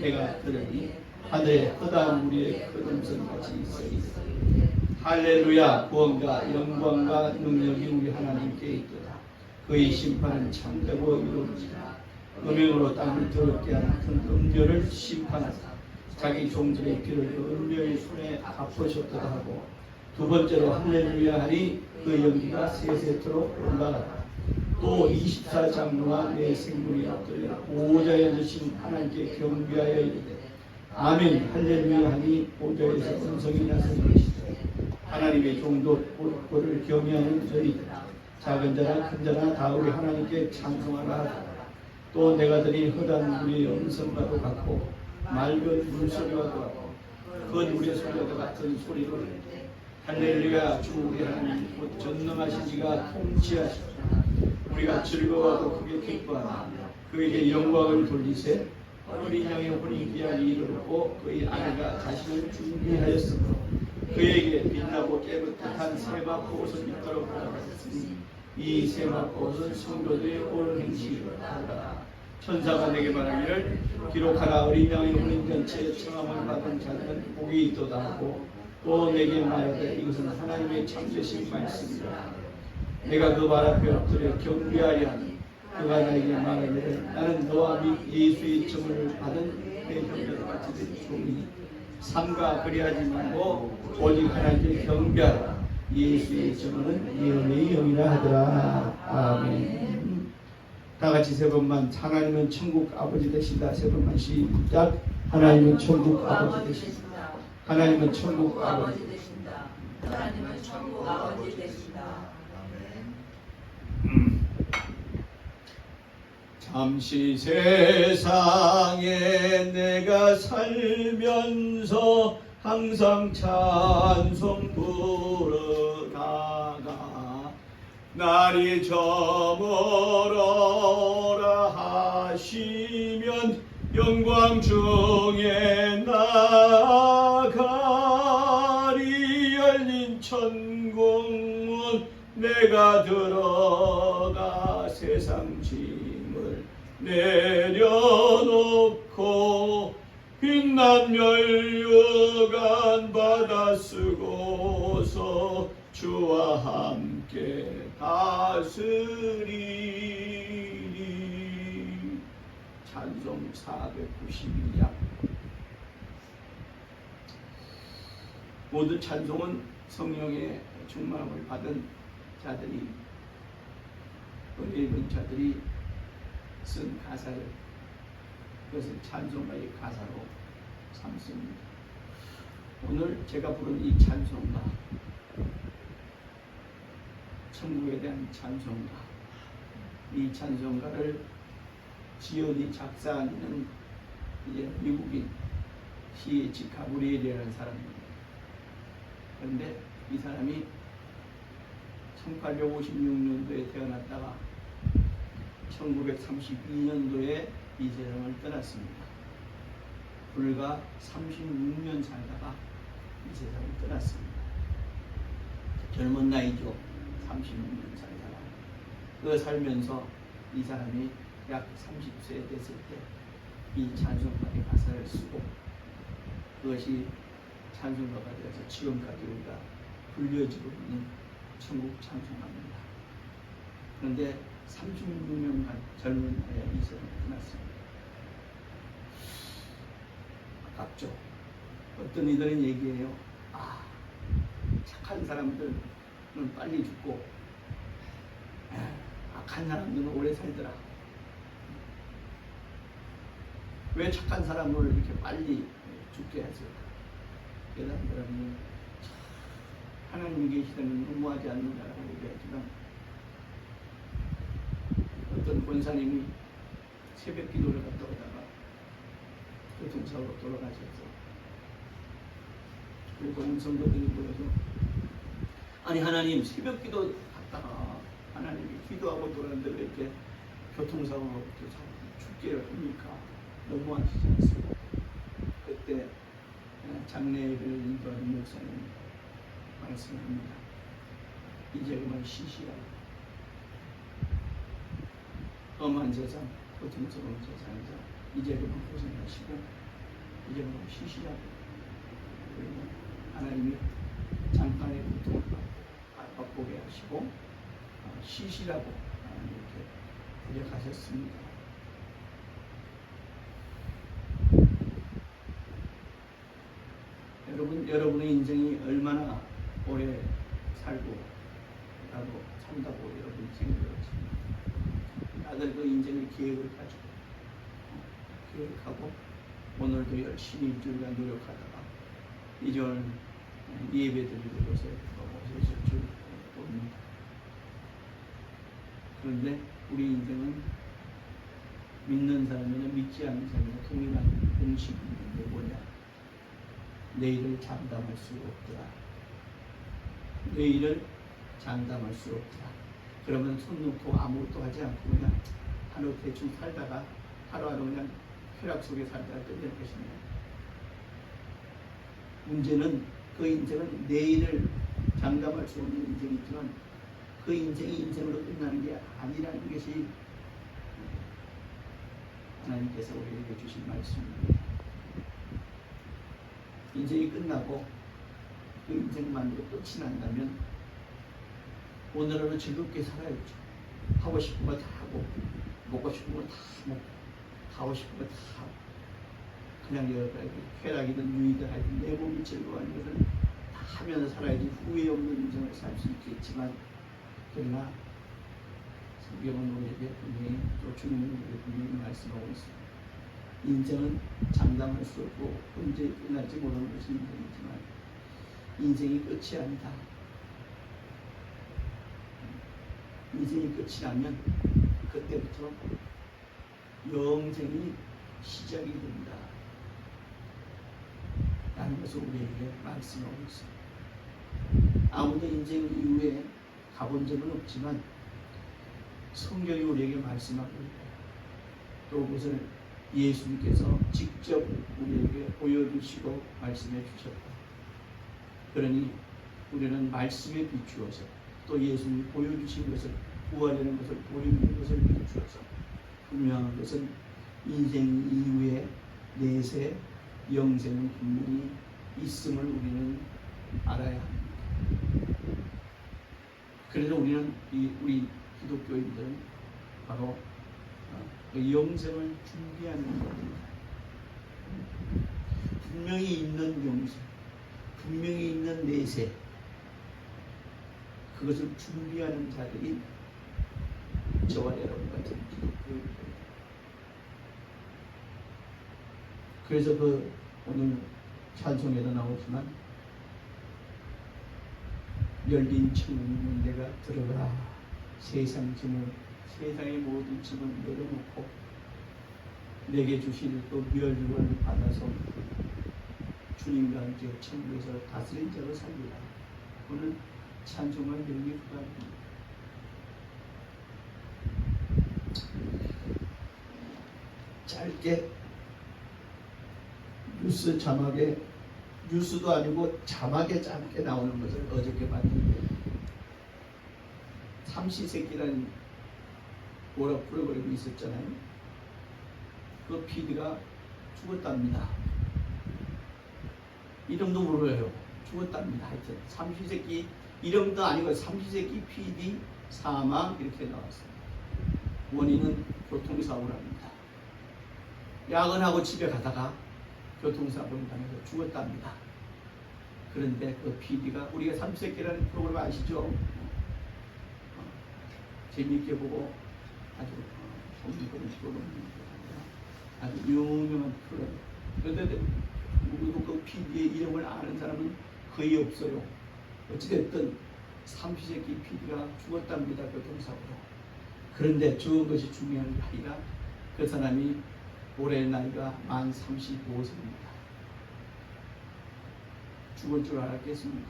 내가 들으니 하늘에 허다한 우리의 큰 음성같이 있으리. 할렐루야 구원과 영광과 능력이 우리 하나님께 있도다. 그의 심판은 참되고 이루어지라. 음행으로 땅을 더럽게 하는 큰 음료를 심판하사 자기 종들의 피를 그 음료의 손에 갚으셨도다 하고 두 번째로 할렐루야 하니 그 연기가 세세토록 올라갔다 또 24장로와 내 생물이 엎드려 보호자에 앉으신 하나님께 경배하여 이르되 아멘 할렐루야 하니 보좌에서 음성이 나서는 것이되 하나님의 종도 그를 경외하는 저희들 작은 자나 큰 자나 다 우리 하나님께 찬송하라 또 내가 들이 허단 우리의 음성과도 같고 맑은 물소리와도 같고 그 우리의 소리와도 같은 소리로 할렐루야 주 우리 하나님 곧 전능하신 이가 통치하시고 우리가 즐거워하고 크게 기뻐하나 그에게 영광을 돌리세. 어린 양의 혼이 귀하게 이르렀고 그의 아내가 자신을 준비하였으므로 그에게 빛나고 깨끗한 세마포 옷을 입도록 하였으니 이 세마포 옷은 성도들의 행실을 하라. 천사가 내게 말하기를 기록하라. 어린 양의 혼인 전체에 청함을 받은 자들은 복이 있도다 하고 또 내게 말하되 이것은 하나님의 참되신 말씀이라 내가 그말 앞에 엎드려 경배하려 하니 그가 나에게 말하기를 나는 너와 및 예수의 점을 받은 내 형제들 같이 되니. 삼가 그리하지 말고 오직 하나님께 경배하라. 예수의 점은 예언의 영이라 하더라. 아멘. 다 같이 세 번만 하나님은 천국 아버지 되신다. 세 번만 시작. 하나님은 천국 아버지 되신다. 하나님은 천국 아버지 되신다. 하나님은 천국 아버지 되신다. 잠시 세상에 내가 살면서 항상 찬송 부르다가 날이 저물어라 하시면 영광 중에 나가리 열린 천국문 내가 들어가 세상 짐을 내려놓고 빛난 멸류관 받아 쓰고서 주와 함께 다스리리. 찬송 492장 모든 찬송은 성령의 충만함을 받은 자들이 은혜 입은 자들이 쓴 가사를 그것을 찬송가의 가사로 삼습니다. 오늘 제가 부른 이 찬송가 천국에 대한 찬송가 이 찬송가를 지연이 작사하는 이제 미국인 C.H. 가브리엘이라는 사람입니다. 그런데 이 사람이 1856년도에 태어났다가 1932년도에 이 세상을 떠났습니다. 불과 36년 살다가 이 세상을 떠났습니다. 젊은 나이죠. 36년 살다가. 그 살면서 이 사람이 약 30세 됐을 때 이 찬송가의 가사를 쓰고 그것이 찬송가가 되어서 지금까지 우리가 불려지고 있는 천국 찬송가입니다. 그런데 36년간 젊은 나이에 이 세상을 떠났습니다. 아깝죠. 어떤 이들은 얘기해요. 아, 착한 사람들은 빨리 죽고, 아, 악한 사람들은 오래 살더라. 왜 착한 사람을 이렇게 빨리 죽게 했을까? 깨달은 사람은 하나님 계시다면 너무하지 않는다라고 얘기하지만 어떤 권사님이 새벽 기도를 갔다 오다가 교통사고로 돌아가셨어. 그리고 온 성도들이 모여서 아니 하나님 새벽 기도 갔다가 하나님이 기도하고 돌아왔는데 왜 이렇게 교통사고로 죽게 합니까? 너무하시지 않습니까? 그때 장례를 인도하는 목사님 말씀합니다. 이제 그만 쉬시라고. 엄한 세상, 고통스러운 세상에서 이제 그만 고생하시고 이제는 쉬시라고 그러면 하나님이 잠깐의 고통을 맛보게 하시고 어, 쉬시라고 이렇게 부탁하셨습니다. 여러분, 여러분의 인생이 얼마나 오래 살고 나도 산다고 여러분 생각하십니까? 다들 그 인생의 계획을 가지고 어, 계획하고 오늘도 열심히 일주일간 노력하다가 오늘 예배 드리는 곳에 오셨을 줄 봅니다. 그런데 우리 인생은 믿는 사람이나 믿지 않는 사람이나 동일한 공식이 있는데 뭐냐? 내일을 장담할 수 없더라. 내일을 장담할 수 없더라. 그러면 손 놓고 아무것도 하지 않고 그냥 하루 대충 살다가 하루하루 그냥 쾌락 속에 살다가 끝낼 것이냐. 문제는 그 인생은 내일을 장담할 수 없는 인생이지만 그 인생이 인생으로 끝나는 게 아니라는 것이 하나님께서 우리에게 주신 말씀입니다. 인생이 끝나고 그 인생만으로 끝이 난다면 오늘 하루 즐겁게 살아야죠. 하고 싶은 거 다 하고 먹고 싶은 거 다 먹고 하고 싶은 거 다 하고 그냥 여기까지 쾌락이든 하여튼 내 몸이 즐거워하는 것을 다 하면서 살아야지 후회 없는 인생을 살 수 있겠지만 그러나 성경은 우리에게 분명히 또 주님은 우리에게 분명히 말씀하고 있습니다. 인생은 장담할 수 없고 언제 끝날지 모르는 것이 인생이지만 인생이 끝이 아니다. 인생이 끝이 나면 그때부터 영생이 시작이 된다. 라는 것을 우리에게 말씀하고 있습니다. 아무도 인생 이후에 가본 적은 없지만 성경이 우리에게 말씀하고 있다. 또 그것을 예수님께서 직접 우리에게 보여주시고 말씀해 주셨다. 그러니 우리는 말씀에 비추어서 또 예수님이 보여주신 것을 부활이라는 것을 보여주는 것을 비추어서 분명한 것은 인생 이후에 내세 영생은 분명히 있음을 우리는 알아야 합니다. 그래서 우리는 이 우리 기독교인들은 바로 어, 그 영생을 준비하는 겁니다. 분명히 있는 영생, 분명히 있는 내세, 그것을 준비하는 자들이 저와 여러분 같은. 그래서 그 오늘 찬송에도 나오지만 열린 창문 내가 들어가 세상 짐을 세상의 모든 짐을 내려놓고 내게 주실 그 멸류관을 받아서 주님과 함께 천국에서 다스린 자로 살리라. 오늘 찬송할 내용이 그거입니다. 짧게 뉴스 자막에 뉴스도 아니고 자막에 짧게 나오는 것을 어저께 봤는데 삼시세끼라는 오락 프로그램이 있었잖아요. 그 PD가 죽었답니다. 이름도 모르요. 죽었답니다. 하여튼 삼시세끼 이름도 아니고 삼시세끼 PD 사망 이렇게 나왔어요. 원인은 교통사고랍니다. 야근하고 집에 가다가 교통사고를 당해서 죽었답니다. 그런데 그 PD가 우리가 삼시세끼라는 프로그램 아시죠? 어, 재미있게 보고 아주 성공적인 프로그램입니다. 아주 유명한 프로그램. 그런데 우리도 그 PD의 이름을 아는 사람은 거의 없어요. 어찌됐든 삼시세끼 PD가 죽었답니다. 교통사고로. 그런데 죽은 것이 중요한 게 아니라 그 사람이 올해 나이가 만 35세입니다. 죽을 줄 알았겠습니까?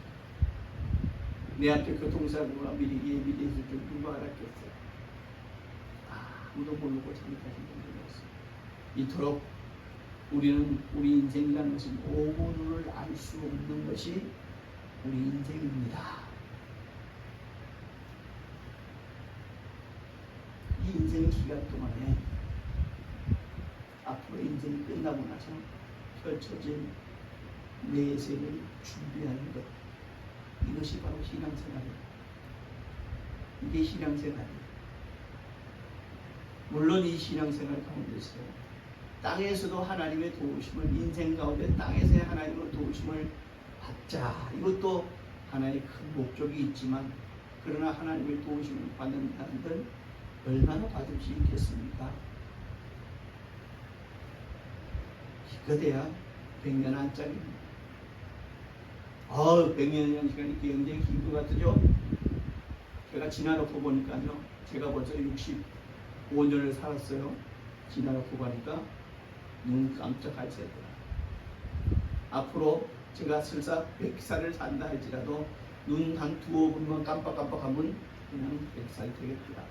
내 앞에 교통사고가 미리 예비돼 있을 줄 누가 알았겠어요? 아무도 모르고 저기까지 몰랐어요. 이토록 우리는 우리 인생이라는 것은 오분을 알수 없는 것이 우리 인생입니다. 이 인생 기간 동안에 앞으로 인생이 끝나고 나서 펼쳐진 내세를 준비하는 것 이것이 바로 신앙생활이에요. 이게 신앙생활이에요. 물론 이 신앙생활 가운데서 땅에서도 하나님의 도우심을 인생 가운데 땅에서의 하나님의 도우심을 받 자 이것도 하나의 큰 목적이 있지만 그러나 하나님의 도우심을 받는 사람들 얼마나 받을 수 있겠습니까? 기껏해야 백년 한짝입니다. 어, 백년이라는 시간이 굉장히 긴 것 같죠? 제가 지나놓고 보니까요, 제가 벌써 65년을 살았어요. 지나놓고 보니까 눈 깜짝할 새더라. 앞으로 제가 설사 100살을 산다 할지라도 눈 한 두어 분만 깜빡깜빡하면 그냥 100살 되겠더라.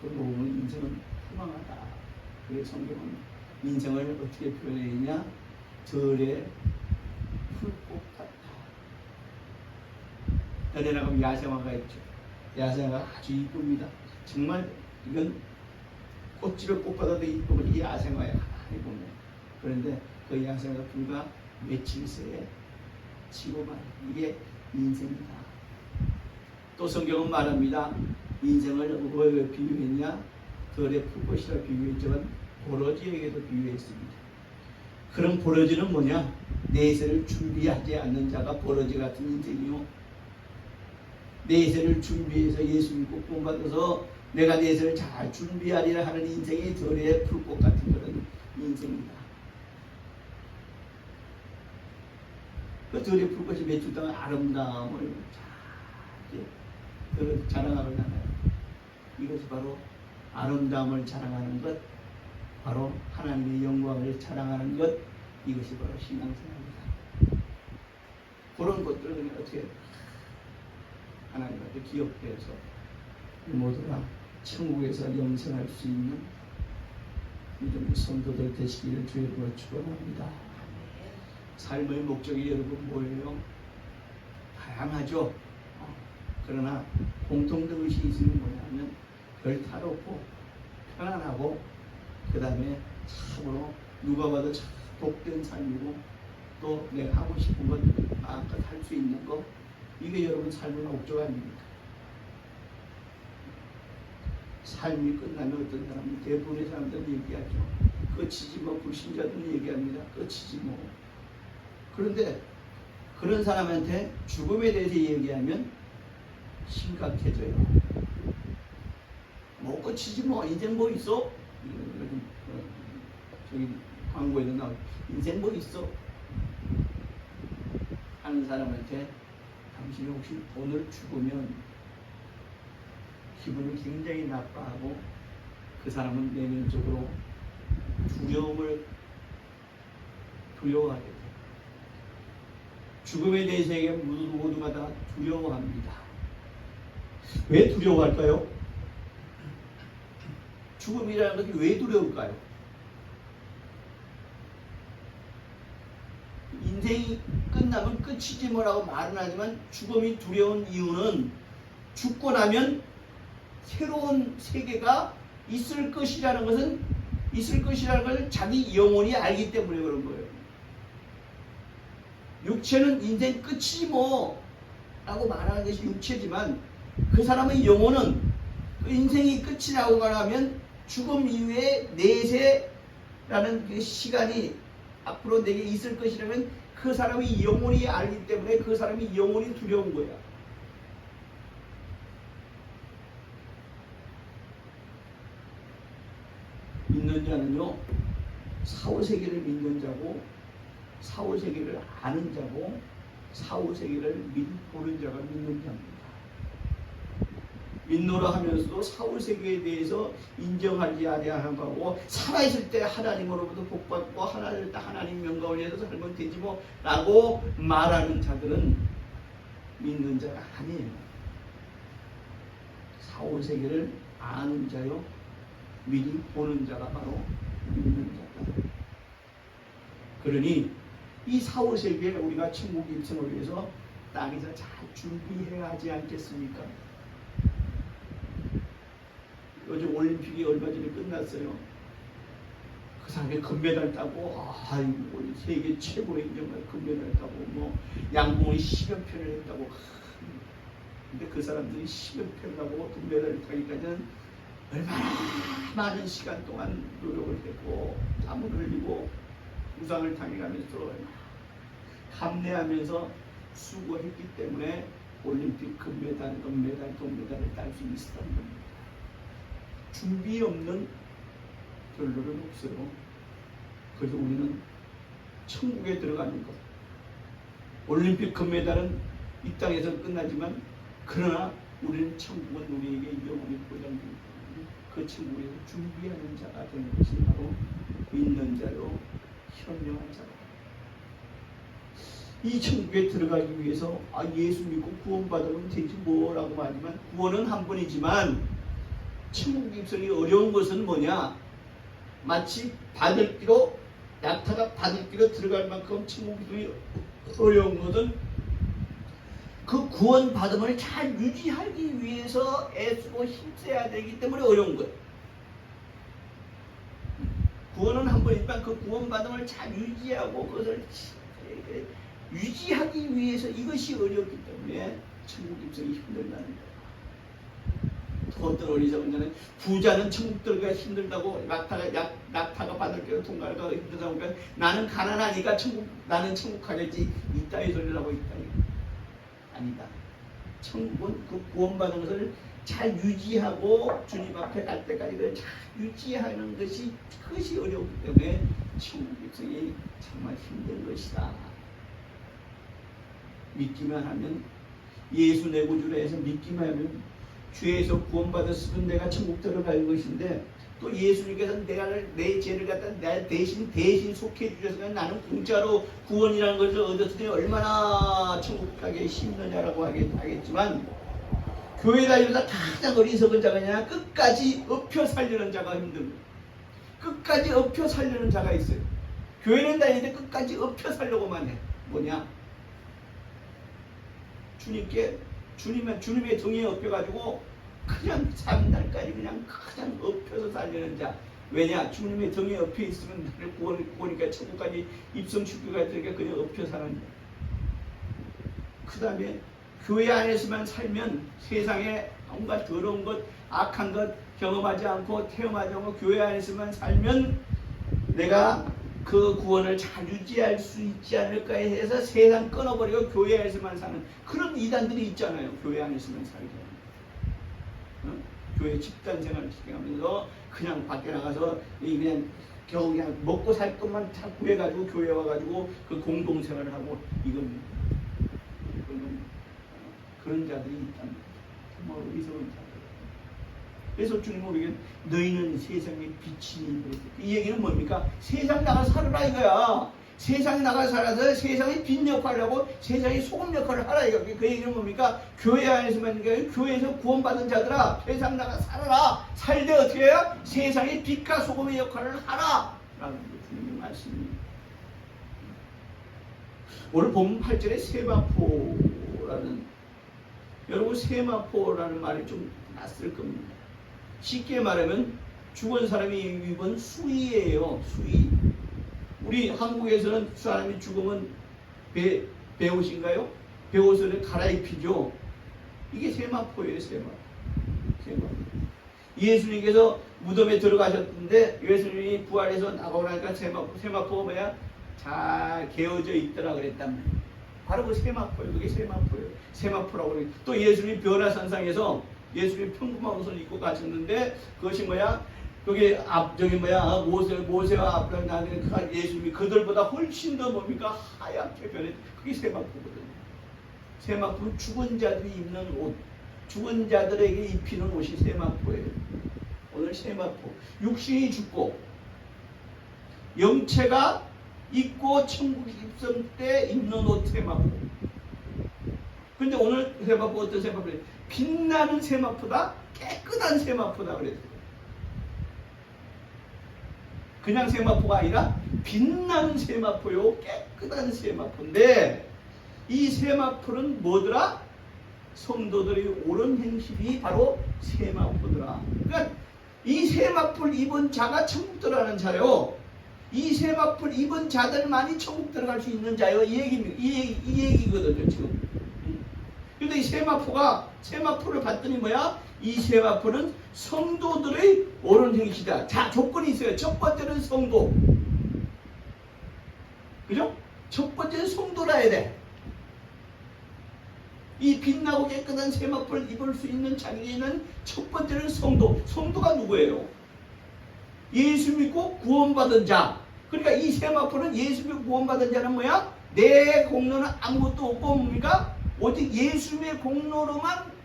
그 보면 인생은 희망하다. 그래서 성경은 인생을 어떻게 표현했냐? 절의 풀꽃 같다. 연애 나가면 야생화가 있죠. 야생화가 아주 이쁩니다. 정말 이건 꽃집에 꽃보다도 이쁘고 이 야생화에 보면 그런데 그 야생화가 불과 며칠 새에 지고만 이게 인생이다. 또 성경은 말합니다. 인생을 뭐에 비유했냐? 들의 풀꽃이라 비유했지만 보러지에게도 비유했습니다. 그럼 보러지는 뭐냐? 내세를 준비하지 않는 자가 보러지 같은 인생이요. 내세를 준비해서 예수 믿고 구원받아서 내가 내세를 잘 준비하리라 하는 인생이 들의 풀꽃 같은 그 런 인생이다. 그 들의 풀꽃이 며칠 동안 아름다움을 잘그 자랑하고 나가요. 이것이 바로 아름다움을 자랑하는 것, 바로 하나님의 영광을 자랑하는 것, 이것이 바로 신앙생활입니다. 그런 것들을 그냥 어떻게 하나님한테 기억해서 모두가 천국에서 영생할 수 있는 믿음의 성도들 되시기를 주의 로 축원합니다. 삶의 목적이 여러분 뭐예요? 다양하죠. 어, 그러나 공통된 것이 있으면 뭐냐면 별 탈 없고 편안하고 그 다음에 참으로 누가 봐도 참 복된 삶이고 또 내가 하고 싶은 것 마음껏 할 수 있는 거 이게 여러분 삶의 목적 아닙니까? 삶이 끝나면 어떤 사람은 대부분의 사람들은 얘기하죠. 끝이지 뭐 불신자들은 얘기합니다. 끝이지 뭐. 그런데 그런 사람한테 죽음에 대해서 얘기하면 심각해져요. 뭐 끝이지 뭐 인생 뭐 있어? 저기 광고에도 나오 인생 뭐 있어? 하는 사람한테 당신이 혹시 오늘 죽으면 기분을 굉장히 나빠하고 그 사람은 내면적으로 두려움을 두려워하게 돼요. 죽음에 대해서 모두, 모두가 다 두려워합니다. 왜 두려워할까요? 죽음이라는 것이 왜 두려울까요? 인생이 끝나면 끝이지 뭐라고 말은 하지만 죽음이 두려운 이유는 죽고 나면 새로운 세계가 있을 것이라는 것은 있을 것이라는 걸 자기 영혼이 알기 때문에 그런 거예요. 육체는 인생 끝이지 뭐 라고 말하는 것이 육체지만 그 사람의 영혼은 그 인생이 끝이라고 말하면 죽음 이후에 내세라는 그 시간이 앞으로 내게 있을 것이라면 그 사람의 영혼이 알기 때문에 그 사람이 영혼이 두려운 거야. 믿는 자는요 사후세계를 믿는 자고 사후세계를 아는 자고 사후세계를 믿, 보는 자가 믿는 자입니다. 믿노라 하면서도 사후세계에 대해서 인정하지 아니하고 살아있을 때 하나님으로부터 복받고 하나님 때 하나님 영광을 위해서 살면 되지 뭐 라고 말하는 자들은 믿는 자가 아니에요. 사후세계를 아는 자요 미리 보는 자가 바로 믿는 자다. 그러니 이 사후 세계에 우리가 천국 입성을 위해서 땅에서 잘 준비해야 하지 않겠습니까? 요즘 올림픽이 얼마 전에 끝났어요. 그 사람이 금메달 따고 아이고 세계 최고의 인정을 금메달 따고 뭐 양궁을 10여 편을 했다고 근데 그 사람들이 10여 편을 하고 금메달을 타기까지는 얼마나 많은 시간 동안 노력을 했고 땀을 흘리고 부상을 당해가면서 감내하면서 수고했기 때문에 올림픽 금메달, 은메달, 동메달을 딸 수 있었던 겁니다. 준비 없는 별로는 없어요. 그래서 우리는 천국에 들어가는 것. 올림픽 금메달은 이 땅에서 끝나지만 그러나 우리는 천국은 우리에게 영원히 때문에 그 천국에서 준비하는 자가 되는 것이 바로 믿는 자요 현명한 자다. 이 천국에 들어가기 위해서 아 예수 믿고 구원받으면 되지 뭐라고 하지만 구원은 한 번이지만 천국 입성이 어려운 것은 뭐냐 마치 바늘기로 낙타가 바늘기로 들어갈 만큼 천국 입성이 어려운 것은 그 구원 받음을 잘 유지하기 위해서 애쓰고 힘써야 되기 때문에 어려운 거예요. 구원은 한 번이지만 그 구원 받음을 잘 유지하고 그것을 유지하기 위해서 이것이 어렵기 때문에 천국 입성이 힘들다는 거예요. 또 어떤 어리석은 자는 부자는 천국 들어가 힘들다고 낙타가 약, 낙타가 바늘길을 통과하기가 힘들다고 그러니까 나는 가난하니까 천국 나는 천국 가겠지 이 따위 소리를 하고 있다 이거. 아니다. 천국은 그 구원받은 것을 잘 유지하고 주님 앞에 갈 때까지 그걸 잘 유지하는 것이 그것이 어렵기 때문에 천국 입성이 정말 힘든 것이다. 믿기만 하면 예수 내 구주라 해서 믿기만 하면 죄에서 구원받았으면 내가 천국 들어갈 것인데 또 예수님께서 내가 내 죄를 갖다 내 대신 대신 속해 주셔서 나는 공짜로 구원이라는 것을 얻었으니 얼마나 가게 힘드냐라고 하겠, 하겠지만 교회 다니면서 가장 어리석은 자가 냐 끝까지 엎혀 살려는 자가 힘듭니다. 끝까지 엎혀 살려는 자가 있어요. 교회는 다니는데 끝까지 엎혀 살려고만 해. 뭐냐? 주님께 주님의 주님의 등에 엎여가지고 그냥 삼날까지 그냥 그냥 엎혀서 살려는 자. 왜냐? 주님의 등에 엎여 있으면 나를 구원 구원이니까 천국까지 입성 축구가 되니까 그냥 엎여 사는 자. 그 다음에 교회 안에서만 살면 세상에 온갖 더러운 것, 악한 것 경험하지 않고 태어나지 않고 교회 안에서만 살면 내가 그 구원을 잘 유지할 수 있지 않을까 해서 세상 끊어버리고 교회 안에서만 사는 그런 이단들이 있잖아요. 교회 안에서만 살게. 어? 교회 집단 생활을 지켜가면서 그냥 밖에 나가서 이 그냥 겨우 그냥 먹고 살 것만 다 구해가지고 교회 와가지고 그 공동 생활을 하고 이건 이건 그런 자들이 있답니다. 정말 어리석은 자들. 그래서 주님 우리에게 너희는 세상의 빛이니. 이 얘기는 뭡니까? 세상 나가 살아라 이거야. 세상에 나가 살아서 세상의 빛 역할을 하고 세상의 소금 역할을 하라 이거. 그 얘기는 뭡니까? 교회 안에서만 그러니까 교회에서 구원받은 자들아 세상 나가 살아라. 살되 어떻게 해요? 세상의 빛과 소금의 역할을 하라. 라는 게 말씀입니다. 오늘 본 8절에 세마포라는 여러분 세마포라는 말이 좀 낯설 겁니다. 쉽게 말하면 죽은 사람이 입은 수의예요. 수의. 우리 한국에서는 사람이 죽으면 배, 배옷인가요? 배옷을 갈아입히죠. 이게 세마포예요. 세마포. 세마포. 예수님께서 무덤에 들어가셨는데 예수님이 부활해서 나가고 나니까 세마포, 세마포가 뭐야? 잘 개어져 있더라 그랬단 말이에요. 바로 그 세마포예요. 그게 세마포예요. 세마포라고 그래요. 또 예수님 변화산상에서 예수님 평범한 옷을 입고 가셨는데 그것이 뭐야? 그게 앞 저기 뭐야 모세 모세와 아브라함 나는 그 예수님이 그들보다 훨씬 더 뭡니까 하얗게 변해 그게 세마포거든요. 세마포는 죽은 자들이 입는 옷, 죽은 자들에게 입히는 옷이 세마포예요. 오늘 세마포 육신이 죽고 영체가 입고 천국 입성 때 입는 옷 세마포. 근데 오늘 세마포 어떤 세마포예요? 빛나는 세마포다, 깨끗한 세마포다 그랬어요. 그냥 세마포가 아니라 빛나는 세마포요, 깨끗한 세마포인데 이 세마포는 뭐더라? 성도들의 옳은 행실이 바로 세마포더라. 그러니까 이 세마포를 입은 자가 천국 들어가는 자요. 이 세마포를 입은 자들만이 천국 들어갈 수 있는 자요. 이 얘기입니다. 이, 이 얘기거든요, 지금. 근데 이 세마포가, 세마포를 봤더니 뭐야? 이 세마포는 성도들의 옳은 행실이다. 자, 조건이 있어요. 첫 번째는 성도. 그죠? 첫 번째는 성도라야 돼. 이 빛나고 깨끗한 세마포를 입을 수 있는 자기는 첫 번째는 성도. 성도가 누구예요? 예수 믿고 구원받은 자. 그러니까 이 세마포는 예수 믿고 구원받은 자는 뭐야? 내 공로는 아무것도 없고 뭡니까? 오직 예수의 공로로만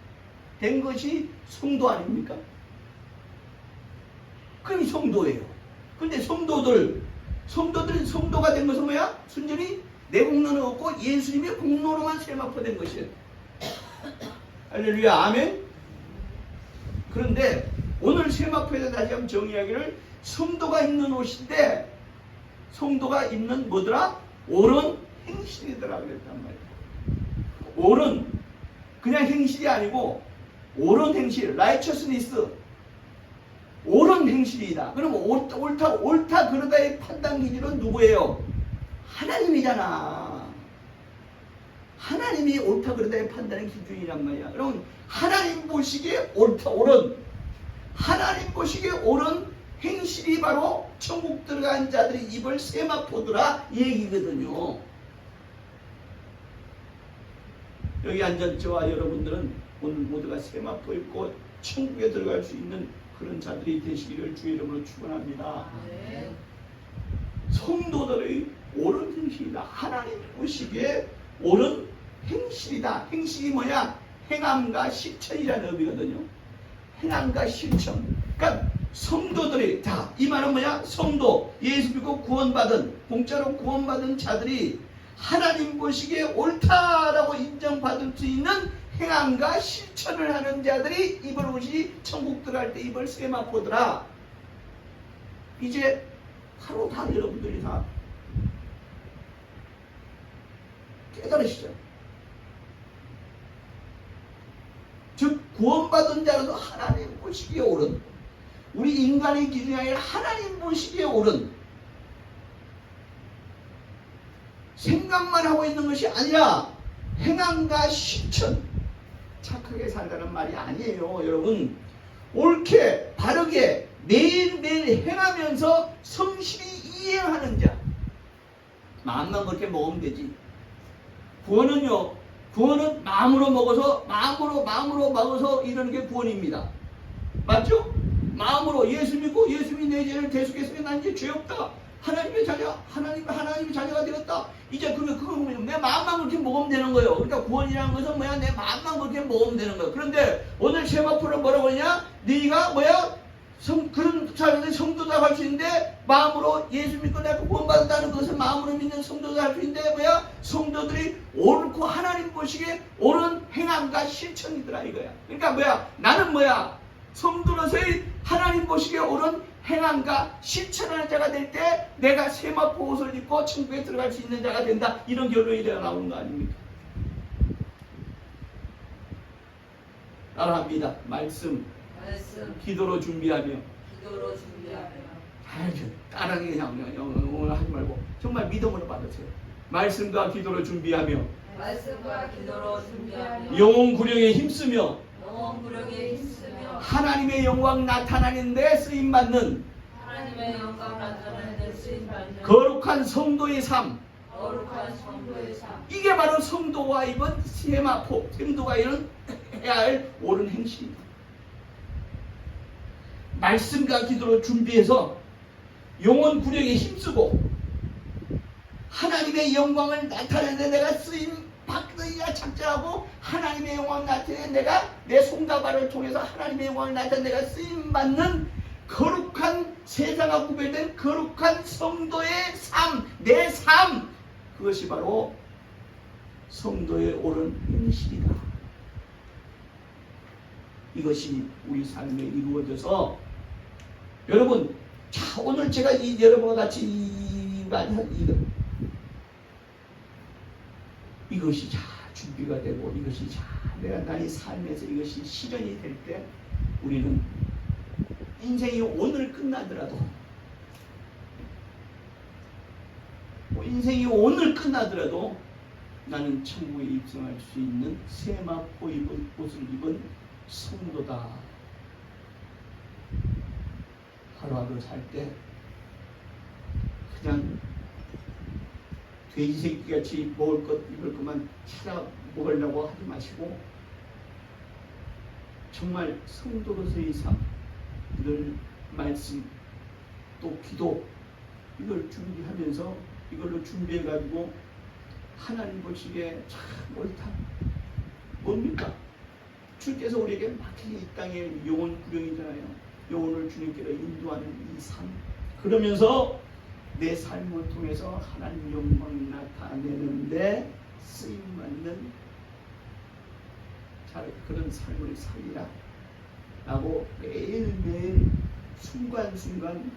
된 것이 성도 아닙니까? 그게 성도예요. 근데 성도들, 성도들, 성도가 된 것은 뭐야? 순전히 내 공로는 없고 예수님의 공로로만 세마포 된 것이에요. 할렐루야, 아멘? 그런데 오늘 세마포에서 다시 한번 정의하기를 성도가 입는 옷인데 성도가 입는 뭐더라? 옳은 행실이더라 그랬단 말이야. 옳은 그냥 행실이 아니고 옳은 행실, righteousness 옳은 행실이다. 그럼 옳다, 옳다, 옳다 그러다의 판단 기준은 누구예요? 하나님이잖아. 하나님이 옳다 그러다의 판단의 기준이란 말이야. 여러분 하나님 보시기에 옳다, 옳은 하나님 보시기에 옳은 행실이 바로 천국 들어간 자들이 입을 세마포더라 이 얘기거든요. 여기 앉은 저와 여러분들은 오늘 모두가 세마포 입고 천국에 들어갈 수 있는 그런 자들이 되시기를 주의 이름으로 축원합니다. 네. 성도들의 옳은 행실이다. 하나님 보시기에 옳은 행실이다. 행실이 뭐냐? 행함과 실천이라는 의미거든요. 행함과 실천. 그러니까 성도들이 자, 이 말은 뭐냐? 성도, 예수 믿고 구원받은 공짜로 구원받은 자들이 하나님 보시기에 옳다라고 인정받을 수 있는 행함과 실천을 하는 자들이 입을 옷이 천국 들어갈 때 입을 세마포더라. 이제 바로 다 여러분들이 다 깨달으시죠. 즉 구원받은 자로도 하나님 보시기에 옳은 우리 인간의 기준이 아니라 하나님 보시기에 옳은 생각만 하고 있는 것이 아니라 행함과 실천 착하게 살다는 말이 아니에요 여러분. 옳게 바르게 매일매일 행하면서 성실히 이행하는 자. 마음만 그렇게 먹으면 되지. 구원은요 구원은 마음으로 먹어서 마음으로 마음으로 먹어서 이러는 게 구원입니다. 맞죠? 마음으로 예수 믿고 예수님이 내 죄를 대속했으니 난 이제 죄 없다. 하나님의 자녀 하나님 하나님의 자녀가 되었다 이제 그러면 보면 내 마음만 그렇게 먹으면 되는 거예요. 그러니까 구원이라는 것은 뭐야? 내 마음만 그렇게 먹으면 되는 거예요. 그런데 오늘 세마포는 뭐라고 하냐? 네가 뭐야? 성, 그런 사람들이 성도다 할 수 있는데 마음으로 예수 믿고 내가 구원받았다는 것을 마음으로 믿는 성도다 할 수 있는데 뭐야? 성도들이 옳고 하나님 보시기에 옳은 행함과 실천이더라 이거야. 그러니까 뭐야? 나는 뭐야? 성도로서의 하나님 보시기에 옳은 행함과 실천하는 자가 될 때 내가 세마포 옷을 입고 천국에 들어갈 수 있는 자가 된다. 이런 결론이 되어 나오는 거 아닙니까? 따라합니다. 말씀. 말씀. 기도로 준비하며. 기도로 준비하며. 알죠. 따라하기 그냥 그냥 영- 오늘 하지 말고 정말 믿음으로 받으세요. 말씀과 기도로 준비하며. 말씀과 기도로 준비하며. 영혼 구령에 힘쓰며 하나님의 영광 나타나는 데 쓰임 받는 거룩한 성도의 삶. 거룩한 성도의 삶 이게 바로 성도가 입은 세마포, 성도가 이런 해야 할 옳은 행실입니다. 말씀과 기도로 준비해서 영혼 구령에 힘쓰고 하나님의 영광을 나타내는 내가 쓰임 받으리라 작정하고 하나님의 영광을 나타내 내가 내 손과 발을 통해서 하나님의 영광을 나타내 내가 쓰임 받는 거룩한 세상과 구별된 거룩한 성도의 삶, 내 삶, 그것이 바로 성도의 옳은 행실이다. 이것이 우리 삶에 이루어져서 여러분, 자 오늘 제가 이 여러분과 같이 이 말한 이거 이것이 잘 준비가 되고 이것이 잘 내가 나의 삶에서 이것이 실현이 될 때 우리는 인생이 오늘 끝나더라도 인생이 오늘 끝나더라도 나는 천국에 입성할 수 있는 세마포 입은 옷을 입은 성도다. 하루하루 살 때 그냥 돼지 새끼같이 먹을 것 입을 것만 찾아 먹으려고 하지 마시고 정말 성도로서의 삶, 늘 말씀, 또 기도 이걸 준비하면서 이걸로 준비해 가지고 하나님 보시기에 참 옳다. 뭡니까? 주께서 우리에게 막히게 이 땅에 영혼 구령이잖아요. 영혼을 주님께로 인도하는 이 삶. 그러면서 내 삶을 통해서 하나님 영광 나타내는데 쓰임 받는 잘 그런 삶을 살리라. 라고 매일매일 순간순간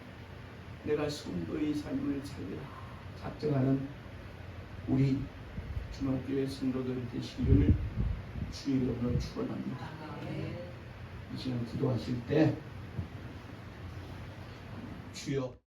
내가 성도의 삶을 살리라. 작정하는 우리 중학교의 성도들 되시기를 주의 이름으로 축원합니다. 이 시간 기도하실 때 주여